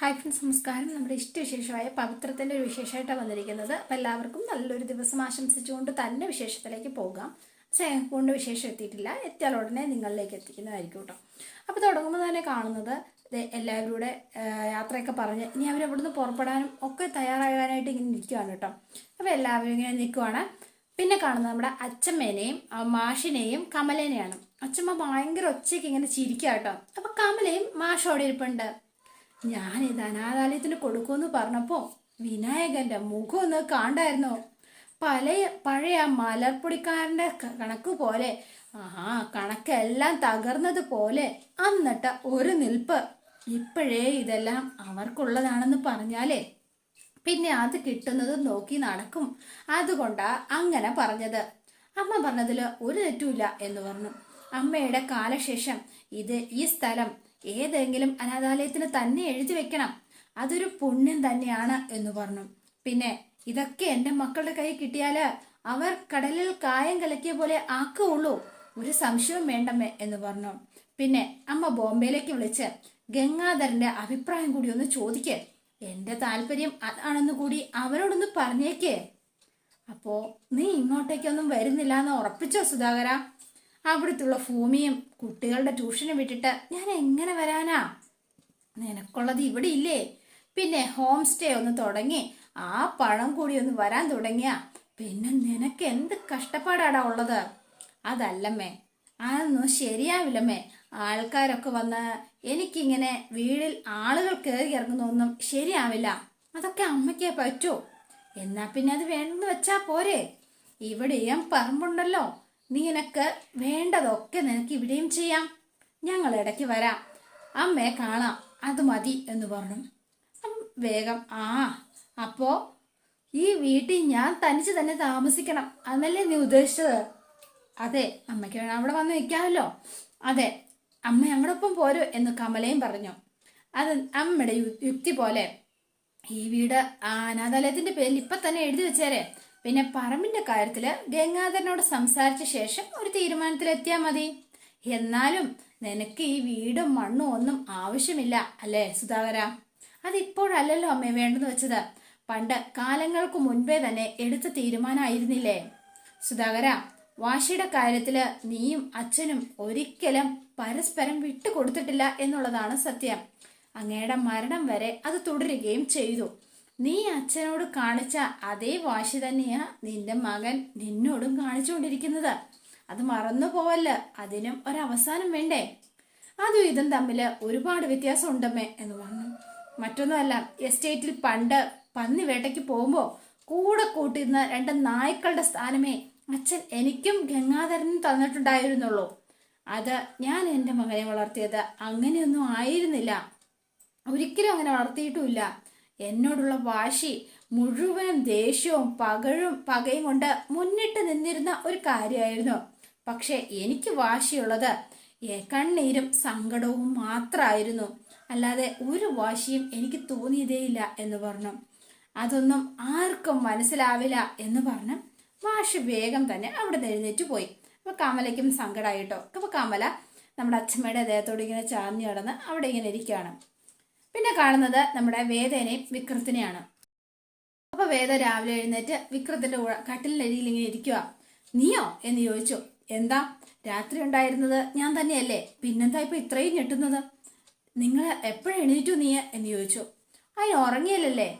Hi friends നമസ്കാരം. നമ്മുടെ ഇഷ്ടവിശേഷമായ പവിത്രത്തിന്റെ ഒരു വിശേഷമായിട്ടാണ് വന്നിരിക്കുന്നത്. അപ്പം എല്ലാവർക്കും നല്ലൊരു ദിവസം ആശംസിച്ചുകൊണ്ട് തന്നെ വിശേഷത്തിലേക്ക് പോകാം. സ്നേഹക്കൊണ്ട് വിശേഷം എത്തിയിട്ടില്ല. എത്തിയാൽ ഉടനെ നിങ്ങളിലേക്ക് എത്തിക്കുന്നതായിരിക്കും കേട്ടോ. അപ്പോൾ തുടങ്ങുമ്പോൾ തന്നെ കാണുന്നത് എല്ലാവരും കൂടെ യാത്രയൊക്കെ പറഞ്ഞ് ഇനി അവർ അവിടുന്ന് പുറപ്പെടാനും ഒക്കെ തയ്യാറാകാനായിട്ട് ഇങ്ങനെ നിൽക്കുകയാണ് കേട്ടോ. അപ്പോൾ എല്ലാവരും ഇങ്ങനെ നിൽക്കുവാണ്. പിന്നെ കാണുന്നത് നമ്മുടെ അച്ഛമ്മേനെയും മാഷിനെയും കമലേനെയാണ്. അച്ഛമ്മ ഭയങ്കര ഒച്ചയ്ക്ക് ഇങ്ങനെ ചിരിക്കുക കേട്ടോ. അപ്പോൾ കമലയും മാഷോടെ ഇരിപ്പുണ്ട്. ഞാൻ ഇത് അനാഥാലയത്തിന് കൊടുക്കുമെന്ന് പറഞ്ഞപ്പോ വിനായകന്റെ മുഖം ഒന്ന് കാണ്ടായിരുന്നോ. പഴയ പഴയ മലർപ്പൊടിക്കാരന്റെ കണക്ക് പോലെ ആ കണക്കെല്ലാം തകർന്നത് പോലെ എന്നിട്ട് ഒരു നിൽപ്പ്. ഇപ്പോഴേ ഇതെല്ലാം അവർക്കുള്ളതാണെന്ന് പറഞ്ഞാലേ പിന്നെ അത് കിട്ടുന്നത് നോക്കി നടക്കും. അതുകൊണ്ടാ അങ്ങനെ പറഞ്ഞത്. അമ്മ പറഞ്ഞതിൽ ഒരു തെറ്റുമില്ല എന്ന് പറഞ്ഞു. അമ്മയുടെ കാലശേഷം ഇത് ഈ സ്ഥലം ഏതെങ്കിലും അനാഥാലയത്തിന് തന്നെ എഴുതി വെക്കണം. അതൊരു പുണ്യം തന്നെയാണ് എന്ന് പറഞ്ഞു. പിന്നെ ഇതൊക്കെ എന്റെ മക്കളുടെ കൈ കിട്ടിയാൽ അവർ കടലിൽ കായം കലക്കിയ പോലെ ആക്കുള്ളൂ ഒരു സംശയവും വേണ്ടമ്മേ എന്ന് പറഞ്ഞു. പിന്നെ അമ്മ ബോംബെയിലേക്ക് വിളിച്ച് ഗംഗാധരന്റെ അഭിപ്രായം കൂടി ഒന്ന് ചോദിക്കേ. എന്റെ താല്പര്യം അതാണെന്ന് കൂടി അവരോടൊന്ന് പറഞ്ഞേക്കേ. അപ്പോ നീ ഇങ്ങോട്ടേക്കൊന്നും വരുന്നില്ല എന്ന് ഉറപ്പിച്ചോ സുധാകര? അവിടുത്തുള്ള ഭൂമിയും കുട്ടികളുടെ ട്യൂഷന് വിട്ടിട്ട് ഞാൻ എങ്ങനെ വരാനാ? നിനക്കുള്ളത് ഇവിടെ ഇല്ലേ? പിന്നെ ഹോം സ്റ്റേ ഒന്ന് തുടങ്ങി. ആ പഴം കൂടി ഒന്ന് വരാൻ തുടങ്ങിയ. പിന്നെ നിനക്ക് എന്ത് കഷ്ടപ്പാടാടാ ഉള്ളത്? അതല്ലമ്മേ. അതൊന്നും ശരിയാവില്ലമ്മേ. ആൾക്കാരൊക്കെ വന്ന് എനിക്കിങ്ങനെ വീടിൽ ആളുകൾ കയറി ഇറങ്ങുന്നൊന്നും ശരിയാവില്ല. അതൊക്കെ അമ്മയ്ക്കേ പറ്റൂ. എന്നാ പിന്നെ അത് വേണ്ടെന്ന് വെച്ചാ പോരെ. ഇവിടെയും പറമ്പുണ്ടല്ലോ. നിനക്ക് വേണ്ടതൊക്കെ നിനക്ക് ഇവിടെയും ചെയ്യാം. ഞങ്ങൾ ഇടയ്ക്ക് വരാം. അമ്മയെ കാണാം. അത് മതി എന്ന് പറഞ്ഞു. വേഗം. ആ അപ്പോ ഈ വീട്ടിൽ ഞാൻ തനിച്ച് തന്നെ താമസിക്കണം. എന്നല്ലേ നീ ഉദ്ദേശിച്ചത്? അതെ അമ്മയ്ക്ക് വേണം അവിടെ വന്ന് നിൽക്കാമല്ലോ. അതെ അമ്മ ഞങ്ങളൊപ്പം പോരൂ എന്ന് കമലയും പറഞ്ഞു. അത് അമ്മയുടെ യുക്തി പോലെ ഈ വീട് ആ അനാഥാലയത്തിന്റെ പേരിൽ ഇപ്പൊ തന്നെ എഴുതി വെച്ചേരെ. പിന്നെ പറമ്പിന്റെ കാര്യത്തിൽ ഗംഗാധരനോട് സംസാരിച്ച ശേഷം ഒരു തീരുമാനത്തിലെത്തിയാ മതി. എന്നാലും നിനക്ക് ഈ വീടും മണ്ണും ഒന്നും ആവശ്യമില്ല അല്ലേ സുധാകര? അതിപ്പോഴല്ലല്ലോ അമ്മേ വേണ്ടെന്ന് വെച്ചത്. പണ്ട് കാലങ്ങൾക്ക് മുൻപേ തന്നെ എടുത്ത തീരുമാനമായിരുന്നില്ലേ? സുധാകര വാശിയുടെ കാര്യത്തിൽ നീയും അച്ഛനും ഒരിക്കലും പരസ്പരം വിട്ടുകൊടുത്തിട്ടില്ല എന്നുള്ളതാണ് സത്യം. അങ്ങയുടെ മരണം വരെ അത് തുടരുകയും ചെയ്തു. നീ അച്ഛനോട് കാണിച്ച അതേ വാശി തന്നെയാ നിന്റെ മകൻ നിന്നോടും കാണിച്ചുകൊണ്ടിരിക്കുന്നത്. അത് മറന്നു പോവല്ല അതിനും ഒരവസാനം വേണ്ടേ? അതും ഇതും തമ്മിൽ ഒരുപാട് വ്യത്യാസം ഉണ്ടമ്മേ എന്ന് പറഞ്ഞു. മറ്റൊന്നുമല്ല എസ്റ്റേറ്റിൽ പണ്ട് പന്നി വേട്ടയ്ക്ക് പോകുമ്പോൾ കൂടെ കൂട്ടിയിരുന്ന രണ്ട് നായ്ക്കളുടെ സ്ഥാനമേ അച്ഛൻ എനിക്കും ഗംഗാധരനും തന്നിട്ടുണ്ടായിരുന്നുള്ളൂ. അത് ഞാൻ എന്റെ മകനെ വളർത്തിയത് അങ്ങനെയൊന്നും ആയിരുന്നില്ല. ഒരിക്കലും അങ്ങനെ വളർത്തിയിട്ടുമില്ല. എന്നോടുള്ള വാശി മുഴുവനും ദേഷ്യവും പകഴും പകയും കൊണ്ട് മുന്നിട്ട് നിന്നിരുന്ന ഒരു കാര്യമായിരുന്നു. പക്ഷെ എനിക്ക് വാശിയുള്ളത് കണ്ണീരും സങ്കടവും മാത്രമായിരുന്നു. അല്ലാതെ ഒരു വാശിയും എനിക്ക് തോന്നിയതേയില്ല എന്ന് പറഞ്ഞു. അതൊന്നും ആർക്കും മനസ്സിലാവില്ല എന്ന് പറഞ്ഞ് വാശി വേഗം തന്നെ അവിടെ എഴുന്നേറ്റ് പോയി. അപ്പൊ കമലയ്ക്കും സങ്കടമായിട്ടോ അപ്പൊ കമല നമ്മുടെ അച്ഛമ്മയുടെ ദേഹത്തോട് ഇങ്ങനെ ചാഞ്ഞു കിടന്ന് അവിടെ ഇങ്ങനെ ഇരിക്കുകയാണ്. പിന്നെ കാണുന്നത് നമ്മുടെ വേദനയും വിക്രത്തിനെയാണ് അപ്പൊ വേദ രാവിലെ എഴുന്നേറ്റ് വിക്രത്തിന്റെ കൂടെ കട്ടിലിനരിയിൽ ഇങ്ങനെ ഇരിക്കുക നീയോ? എന്ന് ചോദിച്ചു. എന്താ? രാത്രി ഉണ്ടായിരുന്നത് ഞാൻ തന്നെയല്ലേ? പിന്നെന്താ ഇപ്പൊ ഇത്രയും ഞെട്ടുന്നത്? നിങ്ങൾ എപ്പോഴും എണീറ്റു നീ? എന്ന് ചോദിച്ചു. അതിന് ഉറങ്ങിയല്ലേ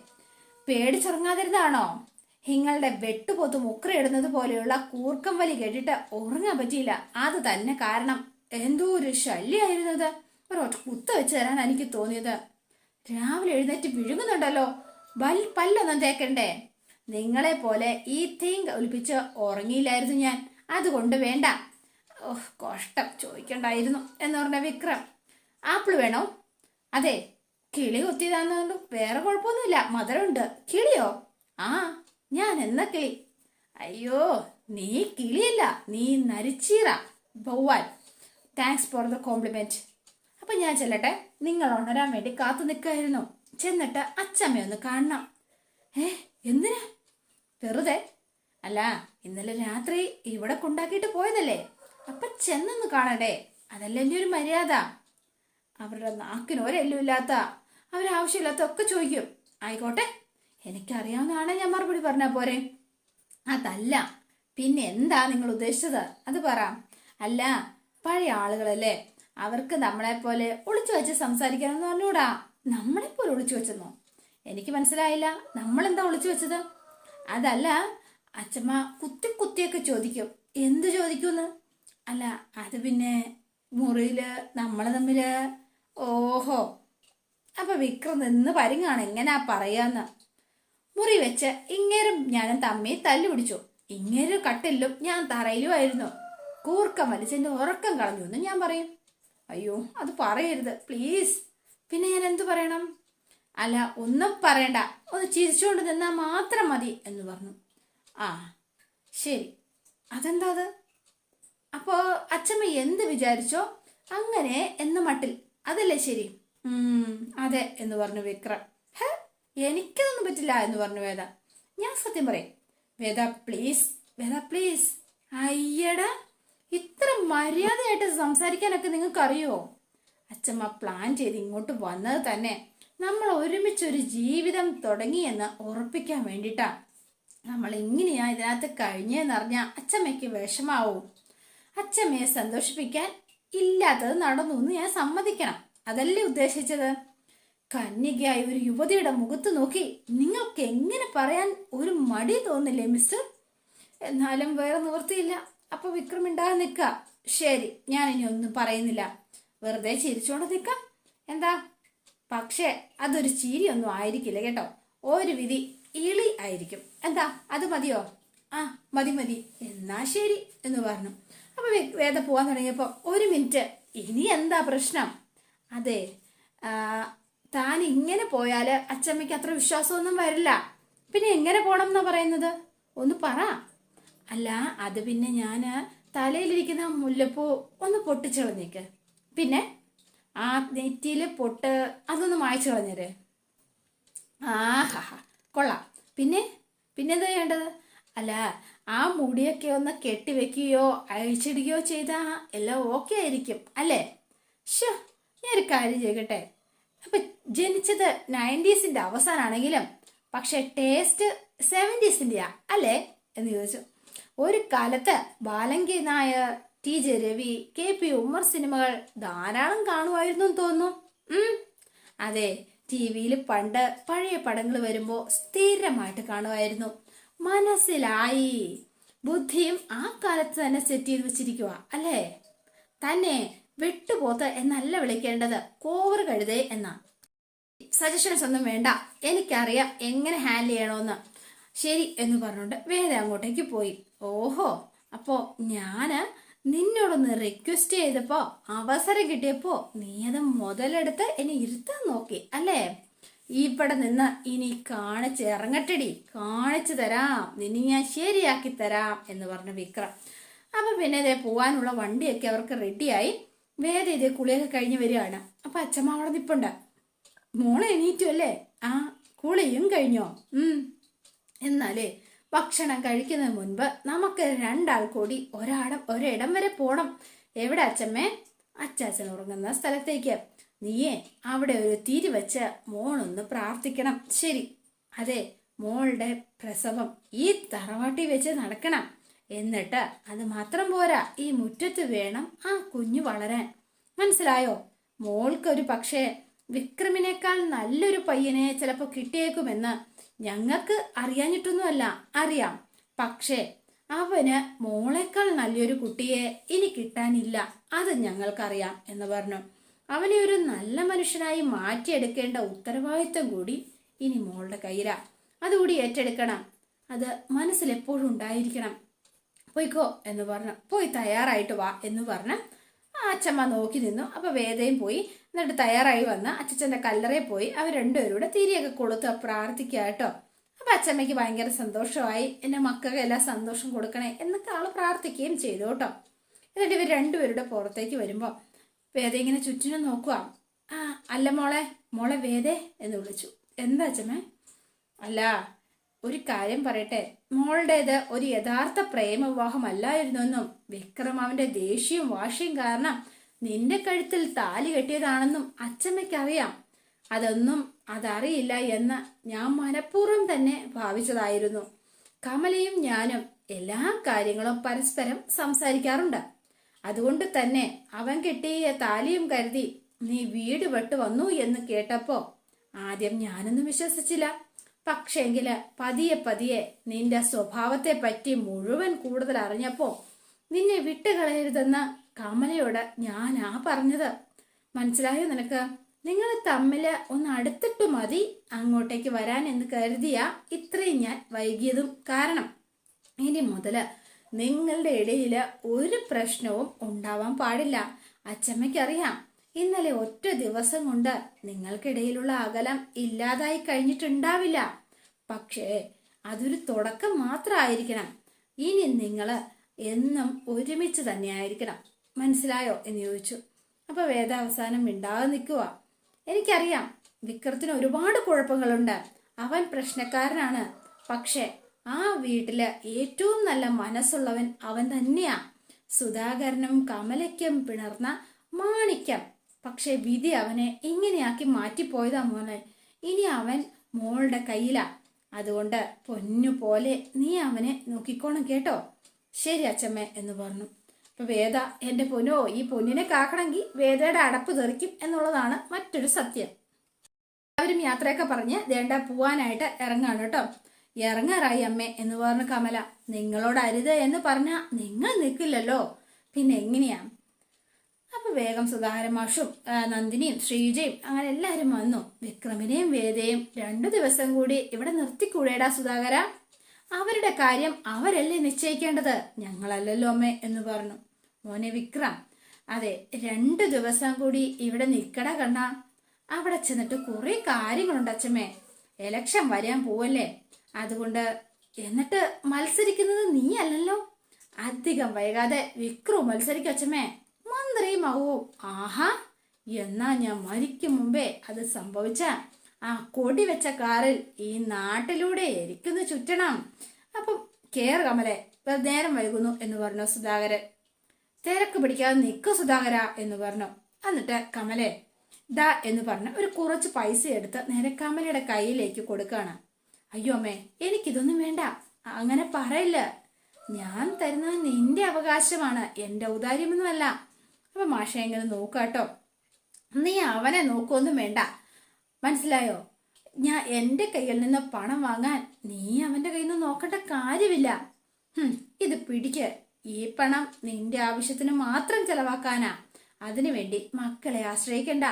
പേടിച്ചുറങ്ങാതിരുന്നാണോ? നിങ്ങളുടെ വെട്ടുപോത്ത് ഇടുന്നത് പോലെയുള്ള കൂർക്കം വലി കേട്ടിട്ട് ഉറങ്ങാൻ പറ്റിയില്ല. അത് തന്നെ കാരണം. എന്തോ ഒരു ശല്യമായിരുന്നത് ഒരു കുത്ത വെച്ച് തരാൻ എനിക്ക് തോന്നിയത്. രാവിലെ എഴുന്നേറ്റ് വിഴുങ്ങുന്നുണ്ടല്ലോ. വൽ പല്ലൊന്നും തേക്കണ്ടേ. നിങ്ങളെ പോലെ ഈ തിങ്ക് ഒലിപ്പിച്ച് ഉറങ്ങിയില്ലായിരുന്നു ഞാൻ. അതുകൊണ്ട് വേണ്ട. ഓഹ് കഷ്ടം. ചോദിക്കണ്ടായിരുന്നു എന്ന് പറഞ്ഞ വിക്രം. ആപ്പിൾ വേണോ? അതെ. കിളി കുത്തിയതാന്നുകൊണ്ട് വേറെ കുഴപ്പമൊന്നുമില്ല. മധുരമുണ്ട്. കിളിയോ? ആ ഞാൻ എന്ന കിളി. അയ്യോ നീ കിളിയല്ല. നീ നരിച്ചീറ. ബൗവാൻ താങ്ക്സ് ഫോർ ദ കോംപ്ലിമെന്റ് അപ്പൊ ഞാൻ ചെല്ലട്ടെ. നിങ്ങൾ ഉണരാൻ വേണ്ടി കാത്തു നിൽക്കായിരുന്നു ചെന്നിട്ട് അച്ചമ്മയൊന്ന് കാണണം. ഏ എന്തിനാ? വെറുതെ? അല്ല ഇന്നലെ രാത്രി ഇവിടെ കൊണ്ടാക്കിയിട്ട് പോയതല്ലേ? അപ്പൊ ചെന്നൊന്ന് കാണണ്ടേ അതല്ലേ എന്റെ ഒരു മര്യാദ? അവരുടെ നാക്കിന് അവരാവശ്യമില്ലാത്ത ഒക്കെ ചോദിക്കും. ആയിക്കോട്ടെ. എനിക്കറിയാവുന്നതാണ് ഞാൻ മറുപടി പറഞ്ഞാ പോരെ. അതല്ല പിന്നെ എന്താ നിങ്ങൾ ഉദ്ദേശിച്ചത്? അത് പറ. അല്ല പഴയ ആളുകളല്ലേ? അവർക്ക് നമ്മളെ പോലെ ഒളിച്ചു വെച്ച് സംസാരിക്കാനെന്ന് പറഞ്ഞൂടാ നമ്മളെ പോലെ ഒളിച്ചു വെച്ചെന്നോ? എനിക്ക് മനസ്സിലായില്ല. നമ്മളെന്താ ഒളിച്ചു വെച്ചത്? അതല്ല അച്ഛമ്മ കുത്തി കുത്തിയൊക്കെ ചോദിക്കും. എന്ത് ചോദിക്കുമെന്ന്? അല്ല അത് പിന്നെ മുറിയിൽ നമ്മളെ തമ്മിൽ ഓഹോ. അപ്പൊ വിക്രം നിന്ന് പരിങ്ങാണ് എങ്ങനാ പറയാന്ന്? മുറി വെച്ച് ഇങ്ങേരും ഞാനും തമ്മി തല്ലു പിടിച്ചു. ഇങ്ങേരും കട്ടിലും ഞാൻ തറയിലുമായിരുന്നു. കൂർക്കം വലിച്ചെന്റെ ഉറക്കം കളഞ്ഞു എന്ന് ഞാൻ പറയും. അയ്യോ അത് പറയരുത്. പ്ലീസ് പിന്നെ ഞാൻ എന്തു പറയണം? അല്ല ഒന്നും പറയണ്ട. ഒന്ന് ചിരിച്ചുകൊണ്ട് നിന്നാൽ മാത്രം മതി എന്ന് പറഞ്ഞു. ആ ശരി. അതെന്താ അത്? അപ്പോ അച്ഛമ്മ എന്ത് വിചാരിച്ചോ അങ്ങനെ എന്ന മട്ടിൽ. അതല്ലേ ശരി? അതെ എന്ന് പറഞ്ഞു വിക്രം. ഹേ എനിക്കതൊന്നും പറ്റില്ല എന്ന് പറഞ്ഞു വേദ. ഞാൻ സത്യം പറയും. വേദ പ്ലീസ് വേദ പ്ലീസ് അയ്യടാ. ഇത്ര മര്യാദയായിട്ട് സംസാരിക്കാനൊക്കെ നിങ്ങൾക്ക് അറിയോ അച്ഛമ്മ പ്ലാൻ ചെയ്ത് ഇങ്ങോട്ട് വന്നത് തന്നെ നമ്മൾ ഒരുമിച്ചൊരു ജീവിതം തുടങ്ങിയെന്ന് ഉറപ്പിക്കാൻ വേണ്ടിയിട്ടാ നമ്മൾ എങ്ങനെയാ ഇതിനകത്ത് കഴിഞ്ഞെന്നറിഞ്ഞ അച്ഛമ്മയ്ക്ക് വിഷമാവും. അച്ഛമ്മയെ സന്തോഷിപ്പിക്കാൻ ഇല്ലാത്തത് നടന്നു എന്ന് ഞാൻ സമ്മതിക്കണം. അതല്ലേ ഉദ്ദേശിച്ചത്? കന്യകയായ ഒരു യുവതിയുടെ മുഖത്ത് നോക്കി നിങ്ങൾക്ക് എങ്ങനെ പറയാൻ ഒരു മടി തോന്നില്ലേ മിസ്റ്റർ എന്നാലും വേറെ നിവൃത്തിയില്ല. അപ്പൊ വിക്രം ഇണ്ടാകാൻ നിക്ക ശരി ഞാൻ ഇനി ഒന്നും പറയുന്നില്ല. വെറുതെ ചിരിച്ചോണ്ട് നിൽക്കാം എന്താ? പക്ഷേ അതൊരു ചിരിയൊന്നും ആയിരിക്കില്ല കേട്ടോ. ഒരു വിധി ഇളി ആയിരിക്കും. എന്താ? അത് മതിയോ? ആ മതി മതി. എന്നാ ശരി എന്ന് പറഞ്ഞു. അപ്പൊ വേ- വേദ പോവാൻ തുടങ്ങിയപ്പോ ഒരു മിനിറ്റ്. ഇനി എന്താ പ്രശ്നം? അതെ താൻ ഇങ്ങനെ പോയാൽ അച്ചമ്മയ്ക്ക് അത്ര വിശ്വാസമൊന്നും വരില്ല. പിന്നെ എങ്ങനെ പോകണം എന്നാ പറയുന്നത്? ഒന്ന് പറ. അല്ല അത് പിന്നെ ഞാൻ തലയിലിരിക്കുന്ന മുല്ലപ്പൂ ഒന്ന് പൊട്ടിച്ചു കളഞ്ഞേക്ക് പിന്നെ ആ നെറ്റിയിൽ പൊട്ട് അതൊന്ന് മായ്ച്ചു കളഞ്ഞേരെ. ആഹാ കൊള്ളാം. പിന്നെ പിന്നെന്താ ചെയ്യേണ്ടത്? അല്ല ആ മുടിയൊക്കെ ഒന്ന് കെട്ടിവെക്കുകയോ അഴിച്ചിടുകയോ ചെയ്താൽ എല്ലാം ഓക്കെ ആയിരിക്കും അല്ലേ? ഷോ ഞാൻ ഒരു കാര്യം ചെയ്യട്ടെ അപ്പൊ ജനിച്ചത് നയന്റീസിന്റെ അവസാനാണെങ്കിലും പക്ഷേ ടേസ്റ്റ് സെവന്റീസിന്റെയാ അല്ലേ? എന്ന് ചോദിച്ചു. ഒരു കാലത്ത് Balan K Nair T J Ravi K P Ummer സിനിമകൾ ധാരാളം കാണുമായിരുന്നു എന്ന് തോന്നുന്നു. അതെ ടി വിയിൽ പണ്ട് പഴയ പടങ്ങൾ വരുമ്പോൾ സ്ഥിരമായിട്ട് കാണുമായിരുന്നു. മനസ്സിലായി. ബുദ്ധിയും ആ കാലത്ത് തന്നെ സെറ്റ് ചെയ്ത് വെച്ചിരിക്കുക അല്ലേ? തന്നെ വെട്ടുപോത്ത് എന്നല്ല വിളിക്കേണ്ടത് കോവർ കഴുതേ എന്നാ. സജഷൻസ് ഒന്നും വേണ്ട എനിക്കറിയാം എങ്ങനെ ഹാൻഡിൽ ചെയ്യണമെന്ന്. ശരി എന്ന് പറഞ്ഞുകൊണ്ട് വേദ അങ്ങോട്ടേക്ക് പോയി. ഓഹോ അപ്പോ ഞാൻ നിന്നോടൊന്ന് റിക്വസ്റ്റ് ചെയ്തപ്പോ അവസരം കിട്ടിയപ്പോ നീ അത് മുതലെടുത്ത് എന്നെ ഇരുത്താൻ നോക്കി അല്ലേ? ഇവിടെ നിന്ന് ഇനി കാണിച്ച് ഇറങ്ങട്ടടി കാണിച്ചു തരാം നിന്നെ ഞാൻ ശരിയാക്കി തരാം എന്ന് പറഞ്ഞ വിക്രം. അപ്പൊ പിന്നെ ഇതേ പോവാനുള്ള വണ്ടിയൊക്കെ അവർക്ക് റെഡിയായി വേദ ഇതേ കുളിയൊക്കെ കഴിഞ്ഞ് വരികയാണ്. അപ്പൊ അച്ഛമ്മ അവിടെ നിപ്പുണ്ട്. മോളെ എണീറ്റു അല്ലേ? ആ കുളിയും കഴിഞ്ഞോ? എന്നാലേ ഭക്ഷണം കഴിക്കുന്നതിന് മുൻപ് നമുക്ക് രണ്ടാൾ കൂടി ഒരാടം ഒരിടം വരെ പോണം. എവിടെ അച്ഛമ്മേ? അച്ചാച്ചൻ ഉറങ്ങുന്ന സ്ഥലത്തേക്ക്. നീയേ അവിടെ ഒരു തിരി വെച്ച് മോളൊന്ന് പ്രാർത്ഥിക്കണം. ശരി. അതെ മോളുടെ പ്രസവം ഈ തറവാട്ടി വെച്ച് നടക്കണം. എന്നിട്ട് അത് മാത്രം പോരാ. ഈ മുറ്റത്ത് വേണം ആ കുഞ്ഞു വളരാൻ. മനസ്സിലായോ? മോൾക്കൊരു പക്ഷേ വിക്രമിനേക്കാൾ നല്ലൊരു പയ്യനെ ചിലപ്പോൾ കിട്ടിയേക്കുമെന്ന് ഞങ്ങൾക്ക് അറിയാഞ്ഞിട്ടൊന്നുമല്ല. അറിയാം. പക്ഷേ അവന് മോളേക്കാൾ നല്ലൊരു കുട്ടിയെ ഇനി കിട്ടാനില്ല. അത് ഞങ്ങൾക്കറിയാം എന്ന് പറഞ്ഞു. അവനെ ഒരു നല്ല മനുഷ്യനായി മാറ്റിയെടുക്കേണ്ട ഉത്തരവാദിത്വം കൂടി ഇനി മോളുടെ കയ്യിലാ. അതുകൂടി ഏറ്റെടുക്കണം. അത് മനസ്സിൽ എപ്പോഴും ഉണ്ടായിരിക്കണം. പോയിക്കോ എന്ന് പറഞ്ഞു. പോയി തയ്യാറായിട്ട് വാ എന്ന് പറഞ്ഞ് ആ അച്ഛമ്മ നോക്കി നിന്നു. അപ്പൊ വേദയും പോയി. എന്നിട്ട് തയ്യാറായി വന്ന് അച്ഛച്ചന്റെ കല്ലറയിൽ പോയി. അവർ രണ്ടുപേരും തിരിയൊക്കെ കൊടുത്ത് പ്രാർത്ഥിക്കുക കേട്ടോ. അപ്പൊ അച്ഛമ്മയ്ക്ക് ഭയങ്കര സന്തോഷമായി. എന്റെ മക്കൾക്ക് എല്ലാം സന്തോഷം കൊടുക്കണേ എന്നൊക്കെ ആൾ പ്രാർത്ഥിക്കുകയും ചെയ്തു കേട്ടോ. എന്നിട്ട് ഇവർ രണ്ടുപേരുടെ പുറത്തേക്ക് വരുമ്പോൾ വേദ ഇങ്ങനെ ചുറ്റിനും നോക്കുക ആ അല്ല മോളെ മോളെ വേദേ എന്ന് വിളിച്ചു. എന്താ അച്ഛമ്മേ? അല്ല ഒരു കാര്യം പറയട്ടെ. മോളുടേത് ഒരു യഥാർത്ഥ പ്രേമവിവാഹമല്ലായിരുന്നെന്നും വിക്രം അവന്റെ ദേഷ്യവും വാശിയും കാരണം നിന്റെ കഴുത്തിൽ താലി കെട്ടിയതാണെന്നും അച്ഛമ്മയ്ക്ക് അറിയാം അതൊന്നും അതറിയില്ല എന്ന് ഞാൻ മനഃപൂർവം തന്നെ ഭാവിച്ചതായിരുന്നു. കമലയും ഞാനും എല്ലാ കാര്യങ്ങളും പരസ്പരം സംസാരിക്കാറുണ്ട്. അതുകൊണ്ട് തന്നെ അവൻ കെട്ടിയ താലിയും കരുതി നീ വീട് വിട്ടു വന്നു എന്ന് കേട്ടപ്പോ ആദ്യം ഞാനൊന്നും വിശ്വസിച്ചില്ല. പക്ഷേങ്കിൽ പതിയെ പതിയെ നിന്റെ സ്വഭാവത്തെ പറ്റി മുഴുവൻ കൂടുതൽ അറിഞ്ഞപ്പോ നിന്നെ വിട്ടുകളയരുതെന്ന് കമലയോട് ഞാനാ പറഞ്ഞത്. മനസ്സിലായോ നിനക്ക്? നിങ്ങൾ തമ്മിൽ ഒന്ന് അടുത്തിട്ട് മതി അങ്ങോട്ടേക്ക് വരാൻ എന്ന് കരുതിയ ഇത്രയും ഞാൻ വൈകിയതും കാരണം. ഇനി മുതൽ നിങ്ങളുടെ ഇടയിൽ ഒരു പ്രശ്നവും ഉണ്ടാവാൻ പാടില്ല. അച്ചമ്മയ്ക്കറിയാം ഇന്നലെ ഒറ്റ ദിവസം കൊണ്ട് നിങ്ങൾക്കിടയിലുള്ള അകലം ഇല്ലാതായി കഴിഞ്ഞിട്ടുണ്ടാവില്ല. പക്ഷേ അതൊരു തുടക്കം മാത്രമായിരിക്കണം. ഇനി നിങ്ങൾ എന്നും ഒരുമിച്ച് തന്നെയായിരിക്കണം. മനസ്സിലായോ? എന്ന് ചോദിച്ചു. അപ്പൊ വേദ അവസാനം നിൽക്കുക എനിക്കറിയാം വിക്രത്തിന് ഒരുപാട് കുഴപ്പങ്ങളുണ്ട്. അവൻ പ്രശ്നക്കാരനാണ്. പക്ഷേ ആ വീട്ടിൽ ഏറ്റവും നല്ല മനസ്സുള്ളവൻ അവൻ തന്നെയാ. സുധാകരനും കമലയ്ക്കും പിണർന്ന മാണിക്യം. പക്ഷെ വിധി അവനെ ഇങ്ങനെയാക്കി മാറ്റിപ്പോയതാ മോനെ. ഇനി അവൻ മോളുടെ കയ്യിലാ. അതുകൊണ്ട് പൊന്നു പോലെ നീ അവനെ നോക്കിക്കോണം കേട്ടോ. ശരി അച്ചമ്മ എന്ന് പറഞ്ഞു. ഇപ്പൊ വേദ എന്റെ പൊന്നോ ഈ പൊന്നിനെ കാക്കണമെങ്കിൽ വേദയുടെ അടപ്പ് തെറിക്കും എന്നുള്ളതാണ് മറ്റൊരു സത്യം. എല്ലാവരും യാത്രയൊക്കെ പറഞ്ഞ് വേണ്ട പോവാനായിട്ട് ഇറങ്ങാണ് കേട്ടോ. ഇറങ്ങാറായി അമ്മേ എന്ന് പറഞ്ഞു കമല. നിങ്ങളോട് അരുത് എന്ന് പറഞ്ഞാ നിങ്ങൾ നിൽക്കില്ലല്ലോ. പിന്നെ എങ്ങനെയാ? അപ്പൊ വേഗം സുധാരമാഷും നന്ദിനിയും ശ്രീജയും അങ്ങനെ എല്ലാരും വന്നു. വിക്രമിനെയും വേദയും രണ്ടു ദിവസം കൂടി ഇവിടെ നിർത്തിക്കൂടേടാ സുധാകര. അവരുടെ കാര്യം അവരല്ലേ നിശ്ചയിക്കേണ്ടത്? ഞങ്ങളല്ലല്ലോ അമ്മേ എന്ന് പറഞ്ഞു. മോനെ വിക്രം അതെ രണ്ടു ദിവസം കൂടി ഇവിടെ നിൽക്കട കണ്ണ. അവിടെ ചെന്നിട്ട് കുറെ കാര്യങ്ങളുണ്ട് അച്ഛമ്മേ. എലക്ഷൻ വരാൻ പോവല്ലേ? അതുകൊണ്ട് എന്നിട്ട് മത്സരിക്കുന്നത് നീ അല്ലല്ലോ അധികം വൈകാതെ വിക്രു മത്സരിക്കും അച്ഛമ്മേ. മന്ത്രിയുമാവും ആഹാ എന്നാ ഞാൻ മരിക്കും മുമ്പേ അത് സംഭവിച്ച ആ കൊടി വെച്ച കാറിൽ ഈ നാട്ടിലൂടെ എനിക്കൊന്ന് ചുറ്റണം. അപ്പം കേർ കമലെ നേരം വൈകുന്നു എന്ന് പറഞ്ഞു സുധാകരൻ. തിരക്ക് പിടിക്കാതെ നിൽക്കു സുധാകര എന്ന് പറഞ്ഞു. എന്നിട്ട് കമലെ ദാ എന്ന് പറഞ്ഞ് ഒരു കുറച്ച് പൈസ എടുത്ത് നേരെ കമലയുടെ കയ്യിലേക്ക് കൊടുക്കുകയാണ്. അയ്യോ അമ്മേ എനിക്കിതൊന്നും വേണ്ട. അങ്ങനെ പറയില്ല. ഞാൻ തരുന്നത് നിന്റെ അവകാശമാണ്. എന്റെ ഔദാര്യമൊന്നുമല്ല. അപ്പൊ മാഷ ഇങ്ങനെ നോക്കാട്ടോ നീ അവനെ നോക്കൊന്നും വേണ്ട. മനസ്സിലായോ? ഞാൻ എന്റെ കയ്യിൽ നിന്ന് പണം വാങ്ങാൻ നീ അവന്റെ കയ്യിൽ നിന്ന് നോക്കേണ്ട കാര്യമില്ല. ഇത് പിടിക്ക്. ഈ പണം നിന്റെ ആവശ്യത്തിന് മാത്രം ചെലവാക്കാനാ. അതിനുവേണ്ടി മക്കളെ ആശ്രയിക്കണ്ട.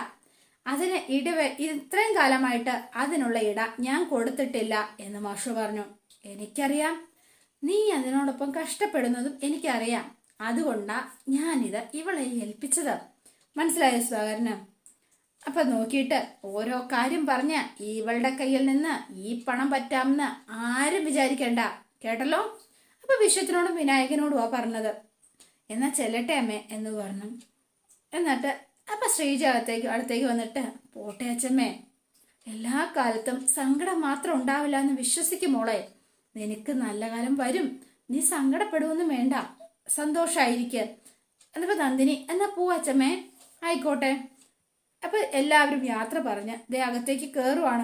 അതിന് ഇടവെ ഇത്രയും കാലമായിട്ട് അതിനുള്ള ഇട ഞാൻ കൊടുത്തിട്ടില്ല എന്ന് മാഷു പറഞ്ഞു. എനിക്കറിയാം. നീ അതിനോടൊപ്പം കഷ്ടപ്പെടുന്നതും എനിക്കറിയാം. അതുകൊണ്ടാ ഞാനിത് ഇവളെ ഏൽപ്പിച്ചത്. മനസ്സിലായോ സുധാകരന്? അപ്പൊ നോക്കിയിട്ട് ഓരോ കാര്യം പറഞ്ഞ ഇവളുടെ കയ്യിൽ നിന്ന് ഈ പണം പറ്റാമെന്ന് ആരും വിചാരിക്കണ്ട. കേട്ടല്ലോ? അപ്പൊ വിശ്വത്തിനോടും ആ പറഞ്ഞത്. എന്നാ ചെല്ലട്ടെ അമ്മേ എന്ന് പറഞ്ഞു. എന്നിട്ട് അപ്പൊ ശ്രീജ അകത്തേക്ക് അടുത്തേക്ക് വന്നിട്ട് പോട്ടെ അച്ഛമ്മേ എല്ലാ കാലത്തും സങ്കടം മാത്രം ഉണ്ടാവില്ല എന്ന് വിശ്വസിക്കും മോളെ. നിനക്ക് നല്ല കാലം വരും. നീ സങ്കടപ്പെടുമെന്നും വേണ്ട. സന്തോഷായിരിക്ക. എന്നപ്പോൾ നന്ദിനി എന്നാ പോ അച്ഛമ്മേ ആയിക്കോട്ടെ. അപ്പൊ എല്ലാവരും യാത്ര പറഞ്ഞ് ദേ അകത്തേക്ക് കയറുവാണ്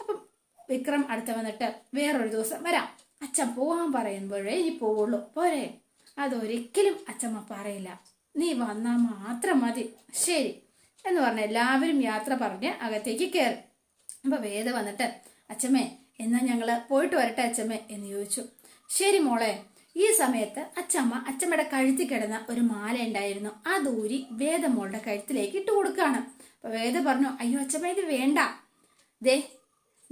അപ്പം വിക്രം അടുത്ത വന്നിട്ട് വേറൊരു ദിവസം വരാം. അച്ഛൻ പോവാൻ പറയുമ്പോഴേ ഇനി പോവുള്ളൂ. പോരെ. അതൊരിക്കലും അച്ഛമ്മ പറയില്ല. നീ വന്നാൽ മാത്രം മതി. ശരി. എന്ന് പറഞ്ഞ് എല്ലാവരും യാത്ര പറഞ്ഞ് അകത്തേക്ക് കയറി അപ്പൊ വേദ വന്നിട്ട് അച്ഛമ്മേ എന്നാ ഞങ്ങൾ പോയിട്ട് വരട്ടെ അച്ഛമ്മേ എന്ന് ചോദിച്ചു. ശരി മോളെ. ഈ സമയത്ത് അച്ചമ്മ അച്ചമ്മയുടെ കഴുത്തിൽ കിടന്ന ഒരു മാല ഉണ്ടായിരുന്നു. ആ ദൂരി വേദമോളുടെ കഴുത്തിലേക്ക് ഇട്ട് കൊടുക്കുകയാണ്. അപ്പൊ വേദ പറഞ്ഞു അയ്യോ അച്ചമ്മ ഇത് വേണ്ട. ദേ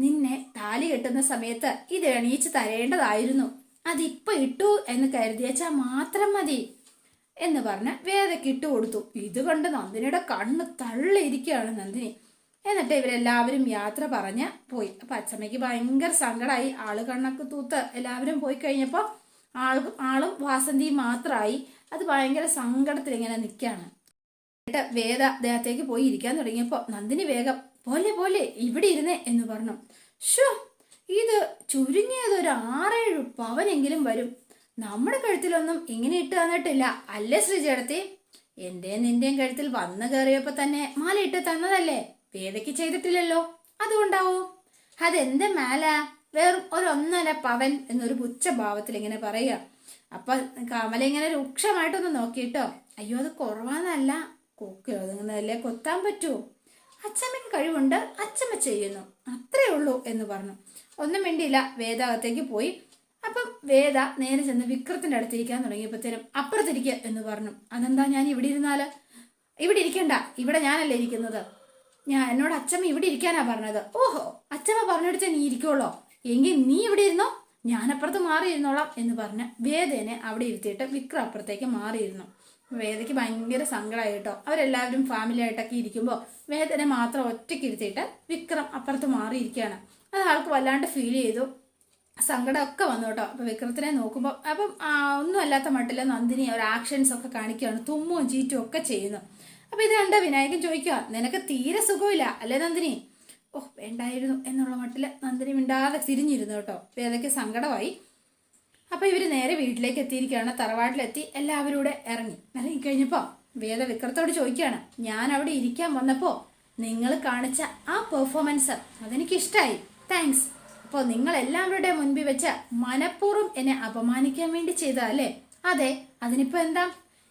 നിന്നെ താലി കെട്ടുന്ന സമയത്ത് ഇത് എണീച്ച് തരേണ്ടതായിരുന്നു. അതിപ്പോ ഇട്ടു എന്ന് കരുതിയച്ചാ മാത്രം മതി എന്ന് പറഞ്ഞ് വേദയ്ക്ക് ഇട്ട് കൊടുത്തു. ഇത് കണ്ട് നന്ദിനിയുടെ കണ്ണ് തള്ളിയിരിക്കുകയാണ് നന്ദിനി. എന്നിട്ട് ഇവരെല്ലാവരും യാത്ര പറഞ്ഞ് പോയി. അപ്പൊ അച്ഛമ്മയ്ക്ക് ഭയങ്കര സങ്കടമായി ആൾ കണ്ണൊക്കെ തൂത്ത് എല്ലാവരും പോയി കഴിഞ്ഞപ്പോ ആളും ആളും വാസന്തിയും മാത്രമായി അത് ഭയങ്കര സങ്കടത്തിൽ ഇങ്ങനെ നിൽക്കുകയാണ് ഏട്ട വേദ അദ്ദേഹത്തേക്ക് പോയി ഇരിക്കാൻ തുടങ്ങിയപ്പോൾ നന്ദിനി വേഗം പോലെ പോലെ ഇവിടെ ഇരുന്നേ എന്ന് പറഞ്ഞു. ഷോ ഇത് ചുരുങ്ങിയത് ഒരു ആറേഴ് പവനെങ്കിലും വരും. നമ്മുടെ കഴുത്തിലൊന്നും ഇങ്ങനെ ഇട്ട് തന്നിട്ടില്ല. അല്ലേ ശ്രീചേടത്തി എന്റെയും നിന്റെയും കഴുത്തിൽ വന്നു കയറിയപ്പോ തന്നെ മാല ഇട്ട് തന്നതല്ലേ? വേദയ്ക്ക് ചെയ്തിട്ടില്ലല്ലോ. അതുകൊണ്ടാവോ? അതെന്ത് മേല? വെറും ഒരു ഒന്നര പവൻ എന്നൊരു പുച്ഛഭാവത്തിൽ ഇങ്ങനെ പറയുക. അപ്പൊ കമല ഇങ്ങനെ രൂക്ഷമായിട്ടൊന്ന് നോക്കിയിട്ടോ? അയ്യോ അത് കുറവാന്നല്ല. കൊക്കിലോ അതിങ്ങനല്ലേ കൊത്താൻ പറ്റുമോ അച്ഛമ്മയ്ക്ക് കഴിവുണ്ട് അച്ഛമ്മ ചെയ്യുന്നു. അത്രേ ഉള്ളൂ എന്ന് പറഞ്ഞു. ഒന്നും വേണ്ടിയില്ല വേദ അകത്തേക്ക് പോയി. അപ്പം വേദ നേരെ ചെന്ന് വിക്രത്തിന്റെ അടുത്തിരിക്കാൻ തുടങ്ങിയപ്പോഴത്തേനും അപ്പുറത്തിരിക്കുക എന്ന് പറഞ്ഞു. അതെന്താ ഞാൻ ഇവിടെ ഇരുന്നാൽ? ഇവിടെ ഇരിക്കണ്ട ഇവിടെ ഞാനല്ലേ ഇരിക്കുന്നത്? ഞാൻ എന്നോട് അച്ഛമ്മ ഇവിടെ ഇരിക്കാനാ പറഞ്ഞത്. ഓഹോ അച്ഛമ്മ പറഞ്ഞെടുത്ത് നീ ഇരിക്കുള്ളോ എങ്കിൽ നീ ഇവിടെ ഇരുന്നോ? ഞാനപ്പുറത്ത് മാറിയിരുന്നോളാം എന്ന് പറഞ്ഞ് വേദേനെ അവിടെ ഇരുത്തിയിട്ട് വിക്രം അപ്പുറത്തേക്ക് മാറിയിരുന്നു. വേദയ്ക്ക് ഭയങ്കര സങ്കടമായി കേട്ടോ. അവരെല്ലാവരും ഫാമിലി ആയിട്ടൊക്കെ ഇരിക്കുമ്പോൾ വേദനെ മാത്രം ഒറ്റയ്ക്ക് ഇരുത്തിയിട്ട് വിക്രം അപ്പുറത്ത് മാറിയിരിക്കുകയാണ്. അത് ആൾക്ക് വല്ലാണ്ട് ഫീൽ ചെയ്തു. സങ്കടമൊക്കെ വന്നു കേട്ടോ. അപ്പൊ വിക്രത്തിനെ നോക്കുമ്പോൾ അപ്പം ഒന്നും അല്ലാത്ത മട്ടിൽ നന്ദിനി ഒരു ആക്ഷൻസ് ഒക്കെ കാണിക്കുകയാണ്. തുമ്മും ചീറ്റും ഒക്കെ ചെയ്യുന്നു. അപ്പൊ ഇത് കണ്ട വിനായകൻ ചോദിക്കുക നിനക്ക് തീരെ സുഖമില്ല അല്ലേ നന്ദിനി? ഓ വേണ്ടായിരുന്നു എന്നുള്ള മട്ടിൽ നന്ദിനി മിണ്ടാതെ തിരിഞ്ഞിരുന്നു കേട്ടോ. വേദയ്ക്ക് സങ്കടമായി. അപ്പൊ ഇവർ നേരെ വീട്ടിലേക്ക് എത്തിയിരിക്കുകയാണ്. തറവാട്ടിലെത്തി എല്ലാവരും കൂടെ ഇറങ്ങി. ഇറങ്ങി കഴിഞ്ഞപ്പോ വേദ വിക്രത്തോട് ചോദിക്കുകയാണ് ഞാൻ അവിടെ ഇരിക്കാൻ വന്നപ്പോൾ നിങ്ങൾ കാണിച്ച ആ പെർഫോമൻസ് അതെനിക്ക് ഇഷ്ടമായി താങ്ക്സ് അപ്പോൾ നിങ്ങൾ എല്ലാവരുടെ മുൻപിൽ വെച്ച മനഃപൂർവം എന്നെ അപമാനിക്കാൻ വേണ്ടി ചെയ്തതല്ലേ അതെ അതിനിപ്പോ എന്താ?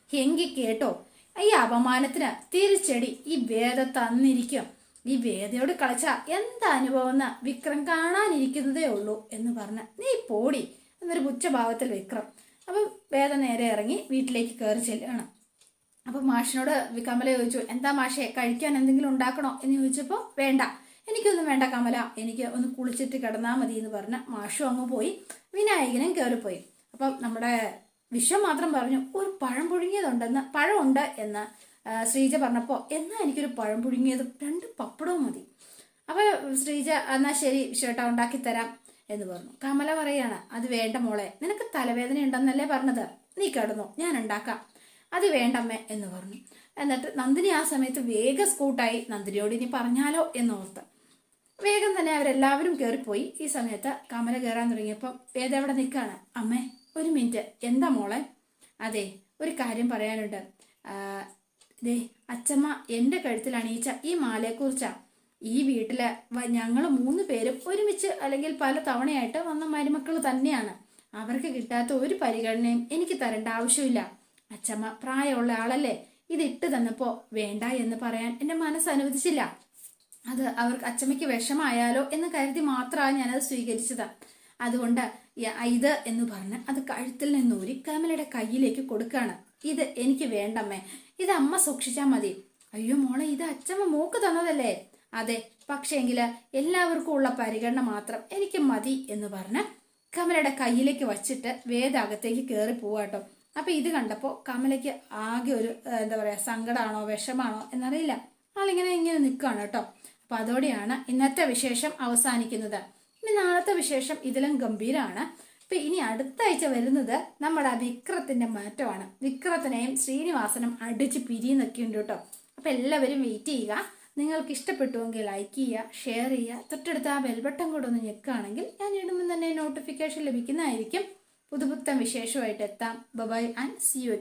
എങ്കി കേട്ടോ ഈ അപമാനത്തിന് തിരിച്ചടി ഈ വേദ തന്നിരിക്കും. ഈ വേദയോട് കളിച്ച എന്താ അനുഭവം വിക്രം കാണാനിരിക്കുന്നതേ ഉള്ളൂ എന്ന് പറഞ്ഞ് നീ പോടി എന്നൊരു പുച്ഛഭാവത്തിൽ വിക്രം. അപ്പം വേദ നേരെ ഇറങ്ങി വീട്ടിലേക്ക് കയറി ചെല്ലുകയാണ്. അപ്പം മാഷിനോട് കമല ചോദിച്ചു എന്താ മാഷെ കഴിക്കാൻ എന്തെങ്കിലും ഉണ്ടാക്കണോ? എന്ന് ചോദിച്ചപ്പോൾ വേണ്ട എനിക്കൊന്നും വേണ്ട കമല എനിക്ക് ഒന്ന് കുളിച്ചിട്ട് കിടന്നാൽ മതി എന്ന് പറഞ്ഞ മാഷും അങ്ങ് പോയി വിനായകനും കയറിപ്പോയി. അപ്പം നമ്മുടെ വിശ്വം മാത്രം പറഞ്ഞു ഒരു പഴം പുഴുങ്ങിയതുണ്ടെന്ന് പഴമുണ്ട് എന്ന് ശ്രീജ പറഞ്ഞപ്പോൾ എന്നാ എനിക്കൊരു പഴം പുഴുങ്ങിയതും രണ്ട് പപ്പടവും മതി. അപ്പൊ ശ്രീജ എന്നാ ശരി ചേട്ടാ ഉണ്ടാക്കി തരാം എന്ന് പറഞ്ഞു. കമല പറയാണ് അത് വേണ്ട മോളെ നിനക്ക് തലവേദന ഉണ്ടെന്നല്ലേ പറഞ്ഞത്. നീ കിടന്നു ഞാൻ ഉണ്ടാക്കാം. അത് വേണ്ടമ്മേ എന്ന് പറഞ്ഞു. എന്നിട്ട് നന്ദിനി ആ സമയത്ത് വേഗം സ്കൂട്ടായി നന്ദിനിയോട് ഇനി പറഞ്ഞാലോ എന്ന് ഓർത്ത്. വേഗം തന്നെ അവരെല്ലാവരും കയറിപ്പോയി ഈ സമയത്ത് കമല കയറാൻ തുടങ്ങിയപ്പോൾ വേദ അവിടെ നിൽക്കാണ്? അമ്മേ ഒരു മിനിറ്റ്. എന്താ മോളെ? അതെ ഒരു കാര്യം പറയാനുണ്ട്. ദേ അച്ചമ്മ എന്റെ കഴുത്തിൽ അണിയിച്ച ഈ മാലയെക്കുറിച്ചാ. ഈ വീട്ടിലെ ഞങ്ങൾ മൂന്ന് പേരും ഒരുമിച്ച് അല്ലെങ്കിൽ പല തവണയായിട്ട് വന്ന മരുമക്കൾ തന്നെയാണ്. അവർക്ക് കിട്ടാത്ത ഒരു പരിഗണനയും എനിക്ക് തരേണ്ട ആവശ്യമില്ല. അച്ചമ്മ പ്രായമുള്ള ആളല്ലേ? ഇത് ഇട്ട് തന്നപ്പോ വേണ്ട എന്ന് പറയാൻ എന്റെ മനസ്സ് അനുവദിച്ചില്ല. അത് അവർക്ക് അച്ചമ്മയ്ക്ക് വിഷമായാലോ എന്ന് കരുതി മാത്രമാണ് ഞാനത് സ്വീകരിച്ചത്. അതുകൊണ്ട് ഇത് എന്ന് പറഞ്ഞ് അത് കഴുത്തിൽ നിന്നൂരി കമലയുടെ കയ്യിലേക്ക് കൊടുക്കാണ് ഇത് എനിക്ക് വേണ്ടമ്മേ. ഇത് അമ്മ സൂക്ഷിച്ചാൽ മതി. അയ്യോ മോളെ ഇത് അച്ഛമ്മ മോക്ക് തന്നതല്ലേ? അതെ പക്ഷേങ്കിൽ എല്ലാവർക്കും ഉള്ള പരിഗണന മാത്രം എനിക്ക് മതി എന്ന് പറഞ്ഞ് കമലയുടെ കയ്യിലേക്ക് വച്ചിട്ട് വേദ അകത്തേക്ക് കയറി പോവാട്ടോ അപ്പൊ ഇത് കണ്ടപ്പോ കമലയ്ക്ക് ആകെ ഒരു എന്താ പറയാ സങ്കടമാണോ വിഷമാണോ എന്നറിയില്ല. ആളിങ്ങനെ ഇങ്ങനെ നിൽക്കുകയാണ് കേട്ടോ അപ്പൊ അതോടെയാണ് ഇന്നത്തെ വിശേഷം അവസാനിക്കുന്നത്. ഇനി നാളത്തെ വിശേഷം ഇതിലും ഗംഭീരമാണ് അപ്പൊ ഇനി അടുത്ത ആഴ്ച വരുന്നത് നമ്മുടെ വിക്രത്തിന്റെ മാറ്റമാണ്. വിക്രത്തിനെയും ശ്രീനിവാസനും അടിച്ച് പിരിയുന്നൊക്കെ ഉണ്ട് കേട്ടോ. അപ്പൊ എല്ലാവരും വെയിറ്റ് ചെയ്യുക. നിങ്ങൾക്ക് ഇഷ്ടപ്പെട്ടുവെങ്കിൽ ലൈക്ക് ചെയ്യുക ഷെയർ ചെയ്യുക. തൊട്ടടുത്ത് ആ ബെൽബട്ടൺ കൂടെ ഒന്ന് ഞെക്കുകയാണെങ്കിൽ ഞാൻ ഇടുമ്പോൾ തന്നെ നോട്ടിഫിക്കേഷൻ ലഭിക്കുന്നതായിരിക്കും. പുതുപുത്തൻ വിശേഷമായിട്ട് എത്താം. Bye-bye and C U